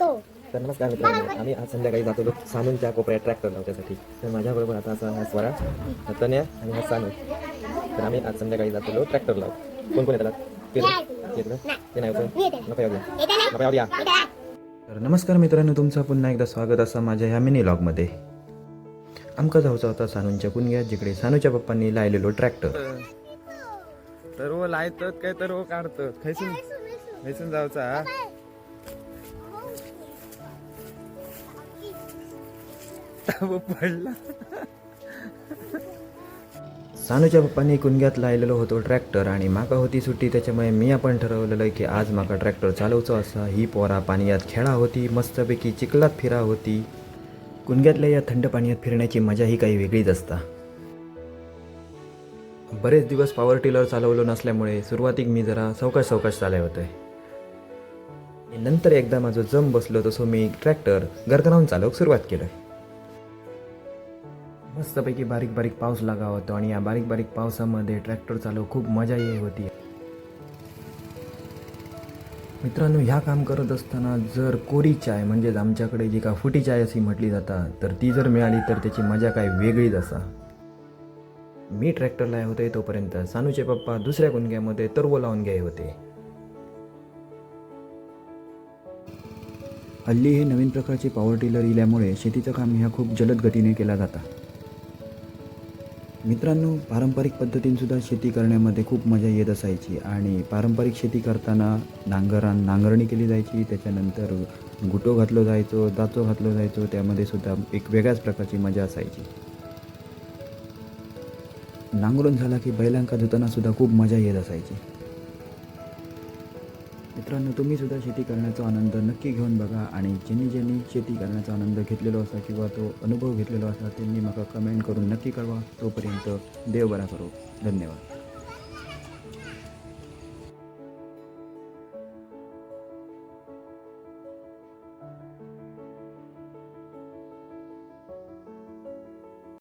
तर नमस्कार मित्रांनो आम्ही आज संध्याकाळी जातो सानूनच्या कोपऱ्यात ट्रॅक्टर लावण्यासाठी. तर माझ्याबरोबर आता असा हा स्वरा हा तन्या आणि हा सानू. तर आम्ही आज संध्याकाळी जातो ट्रॅक्टर लाव. कोण कोण येतात? ते नाही होतं? तर नमस्कार मित्रांनो तुमचं पुन्हा एकदा स्वागत असं माझ्या ह्या मिनी लॉगमध्ये आमका जाऊचा होता सानूंच्या कुणग्यात जिकडे सानूच्या पप्पांनी लायलेलो ट्रॅक्टर तर वो लायतात काय तर वो काढतात. खैसून खैसून जाऊचा पडला. सानूच्या पप्पांनी कुणग्यात लायलेलो होतो ट्रॅक्टर आणि माका होती सुट्टी त्याच्यामुळे मी आपण ठरवलेलं की आज माका ट्रॅक्टर चालवचो असा. ही पोरा पाण्यात खेळा होती मस्तपैकी चिखलात फिरा होती. कुणग्यातल्या या थंड पाण्यात फिरण्याची मजा ही काही वेगळीच असता. बरेच दिवस पॉवर टिलर चालवलो नसल्यामुळे सुरुवातीक मी जरा सवकाश सवकाश चालले होते नंतर एकदा माझं जम बसलो तसो मी ट्रॅक्टर गरगरावून चालवक सुरुवात केलं. मस्तपैकी बारीक बारीक पाऊस लागा होतो आणि या बारीक बारीक पावसामध्ये ट्रॅक्टर चालव खूप मजा ये होती. मित्रांनो ह्या काम करत असताना जर कोरी चाय म्हणजेच आमच्याकडे जी का फुटी चाय अशी म्हटली जाता तर ती जर मिळाली तर त्याची मजा काय वेगळीच असा. मी ट्रॅक्टरला होते तोपर्यंत सानूचे पप्पा दुसऱ्या कुणग्यामध्ये तरवो लावून घ्याय होते. हल्ली हे नवीन प्रकारचे पॉवर टिलर इल्यामुळे शेतीचं काम ह्या खूप जलद गतीने केला जातं. मित्रांनो पारंपरिक पद्धतींसुद्धा शेती करण्यामध्ये खूप मजा येत असायची आणि पारंपरिक शेती करताना नांगरान नांगरणी केली जायची. त्याच्यानंतर गुटो घातलो जायचो दाचो घातलो जायचो. त्यामध्ये सुद्धा एक वेगळ्याच प्रकारची मजा असायची. नांगरून झाला की बैलांका धुताना सुद्धा खूप मजा येत असायची. मित्रांनो तुम्ही सुद्धा शेती करण्याचा आनंद नक्की घेऊन बघा आणि ज्यांनी ज्यांनी शेती करण्याचा आनंद घेतलेला असा किंवा तो अनुभव घेतलेला असा त्यांनी मला कमेंट करून नक्की कळवा. तोपर्यंत देव बरा करो. धन्यवाद.